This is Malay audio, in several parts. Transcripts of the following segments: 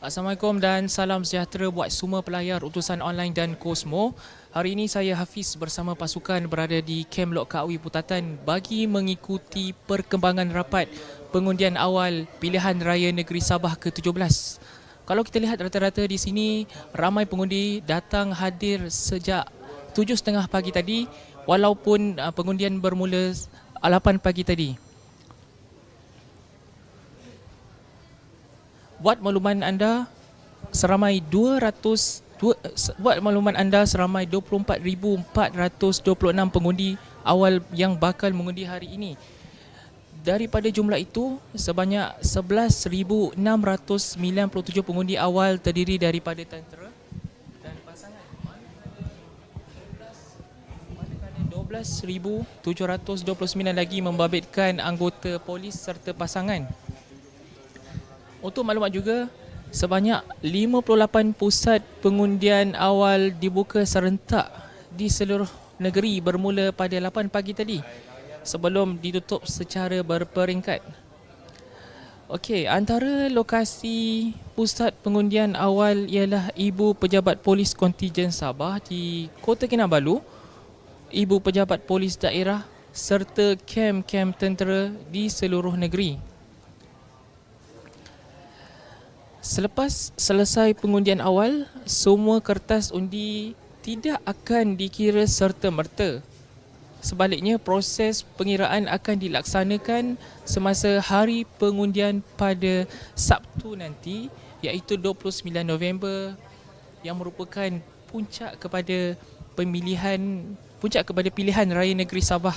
Assalamualaikum dan salam sejahtera buat semua pelayar utusan online dan Kosmo. Hari ini saya Hafiz bersama pasukan berada di Kem Lok Kawi Putatan bagi mengikuti perkembangan rapat pengundian awal pilihan raya negeri Sabah ke-17. Kalau kita lihat rata-rata di sini ramai pengundi datang hadir sejak 7.30 pagi tadi walaupun uh, pengundian bermula 8 pagi tadi. Buat makluman anda seramai 200 dua, buat makluman anda seramai 24426 pengundi awal yang bakal mengundi hari ini. Daripada jumlah itu, sebanyak 11697 pengundi awal terdiri daripada tentera dan pasangan. 12,729 lagi membabitkan anggota polis serta pasangan. Untuk maklumat juga, sebanyak 58 pusat pengundian awal dibuka serentak di seluruh negeri bermula pada 8 pagi tadi sebelum ditutup secara berperingkat. Okey, antara lokasi pusat pengundian awal ialah Ibu Pejabat Polis Kontijen Sabah di Kota Kinabalu, Ibu Pejabat Polis Daerah serta kem-kem tentera di seluruh negeri. Selepas selesai pengundian awal, semua kertas undi tidak akan dikira serta-merta. Sebaliknya, proses pengiraan akan dilaksanakan semasa hari pengundian pada Sabtu nanti iaitu 29 November yang merupakan puncak kepada pemilihan puncak kepada pilihan raya negeri Sabah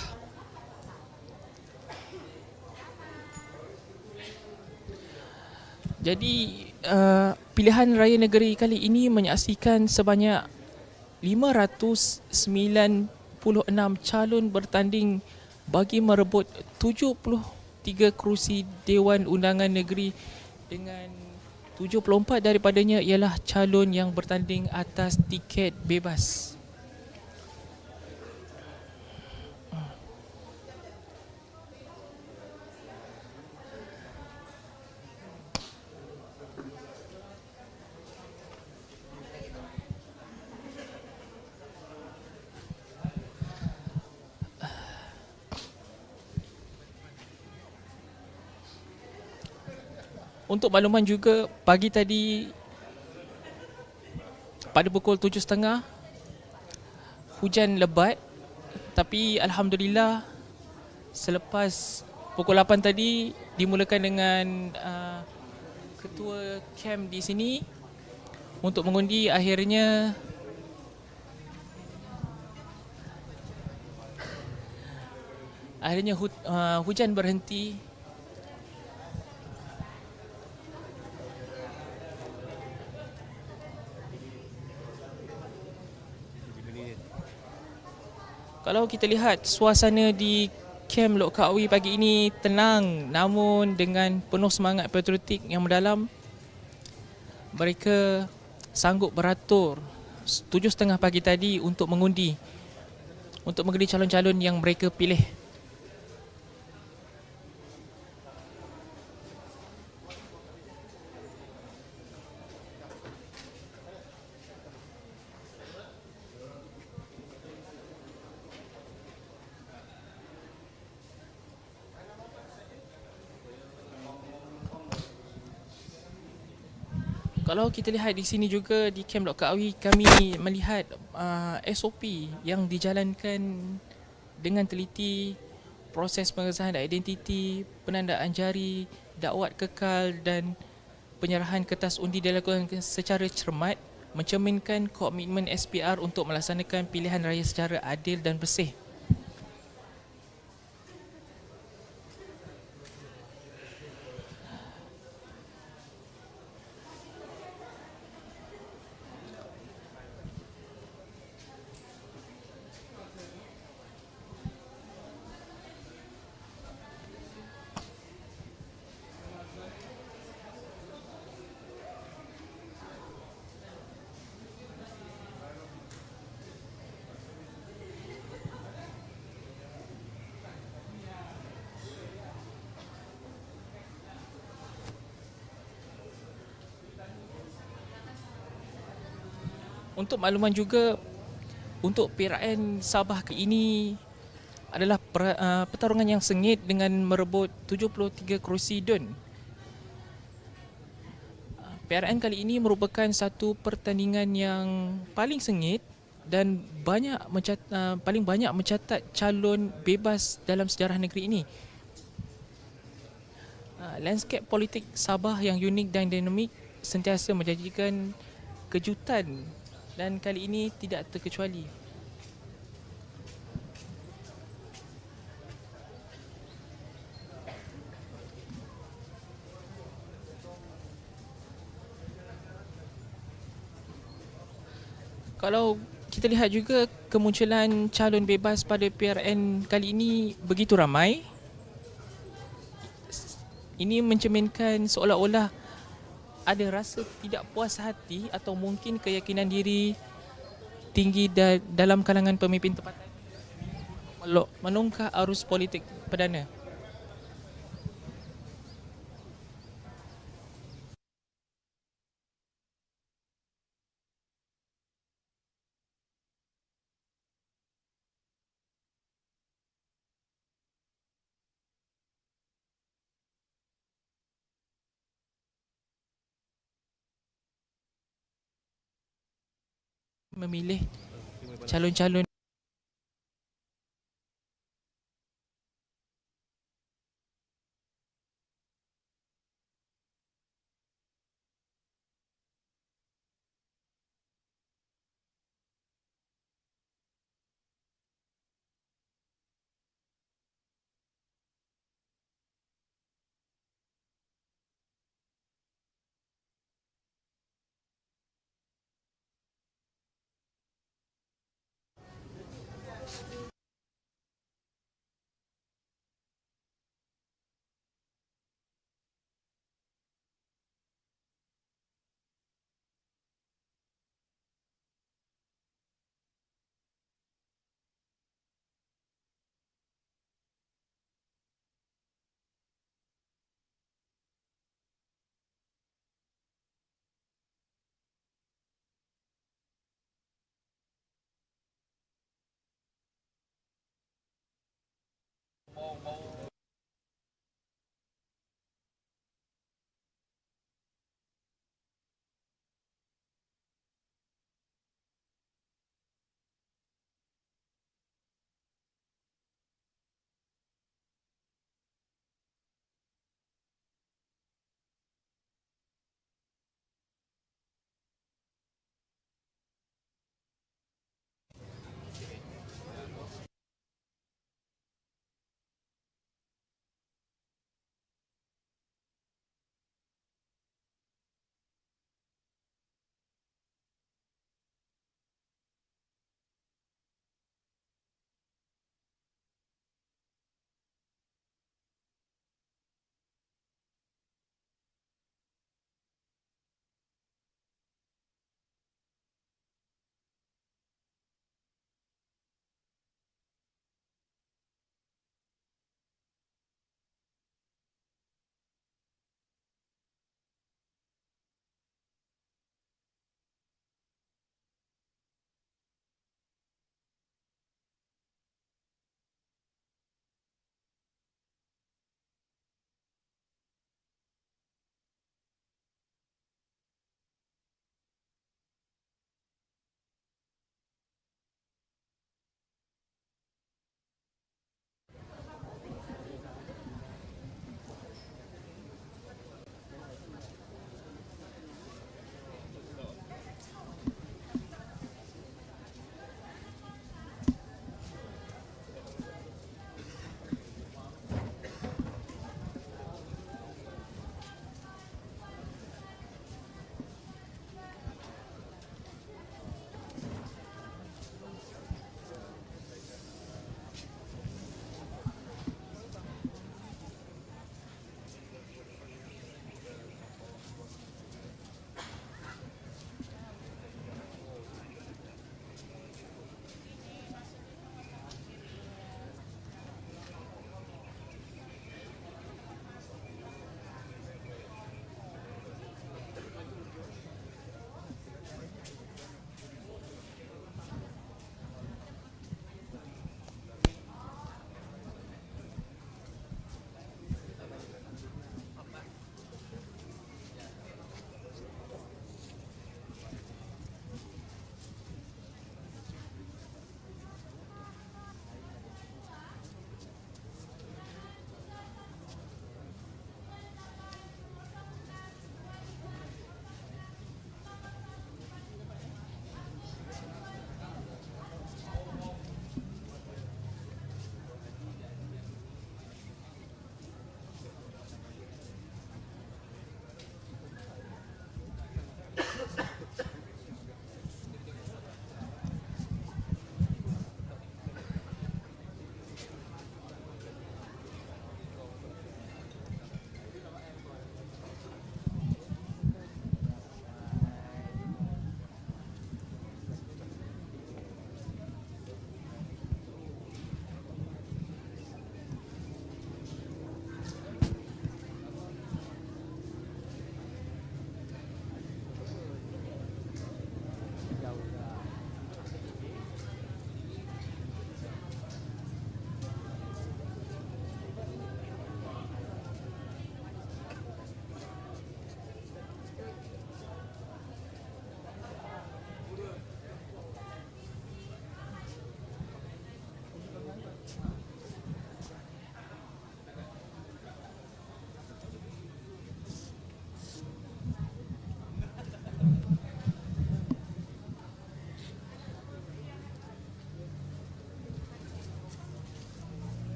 Jadi uh, pilihan raya negeri kali ini menyaksikan sebanyak 596 calon bertanding bagi merebut 73 kerusi Dewan Undangan Negeri dengan 74 daripadanya ialah calon yang bertanding atas tiket bebas. Untuk makluman juga pagi tadi pada pukul 7.30 hujan lebat. Tapi alhamdulillah selepas pukul 8 tadi dimulakan dengan uh, ketua camp di sini untuk mengundi. Akhirnya akhirnya hu, uh, hujan berhenti Kalau kita lihat suasana di Kem Lok Kawi pagi ini tenang namun dengan penuh semangat patriotik yang mendalam mereka sanggup beratur tujuh setengah pagi tadi untuk mengundi untuk mengundi calon-calon yang mereka pilih. Kalau kita lihat di sini juga di Camp Dr. Awi kami melihat uh, SOP yang dijalankan dengan teliti proses pengesahan identiti, penandaan jari, dakwat kekal dan penyerahan kertas undi dilakukan secara cermat mencerminkan komitmen SPR untuk melaksanakan pilihan raya secara adil dan bersih. Untuk makluman juga untuk PRN Sabah ke ini adalah per, uh, pertarungan yang sengit dengan merebut 73 kerusi DUN. Uh, PRN kali ini merupakan satu pertandingan yang paling sengit dan banyak mencatat, uh, paling banyak mencatat calon bebas dalam sejarah negeri ini. Uh, landscape politik Sabah yang unik dan dinamik sentiasa menjanjikan kejutan dan kali ini tidak terkecuali. Kalau kita lihat juga kemunculan calon bebas pada PRN kali ini begitu ramai. Ini mencerminkan seolah-olah ada rasa tidak puas hati atau mungkin keyakinan diri tinggi da- dalam kalangan pemimpin tempatan menongkar arus politik perdana. Memilih calon-calon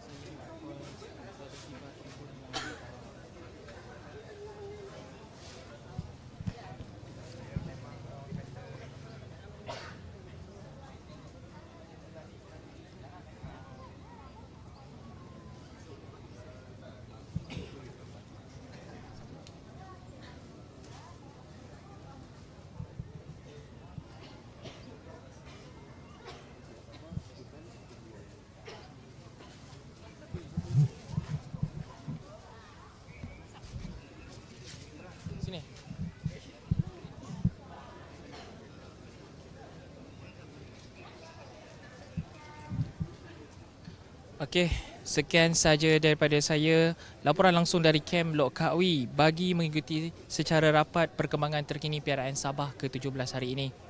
Thank you. Okey, sekian saja daripada saya. Laporan langsung dari Kem Lok Kakwi bagi mengikuti secara rapat perkembangan terkini piaraan Sabah ke-17 hari ini.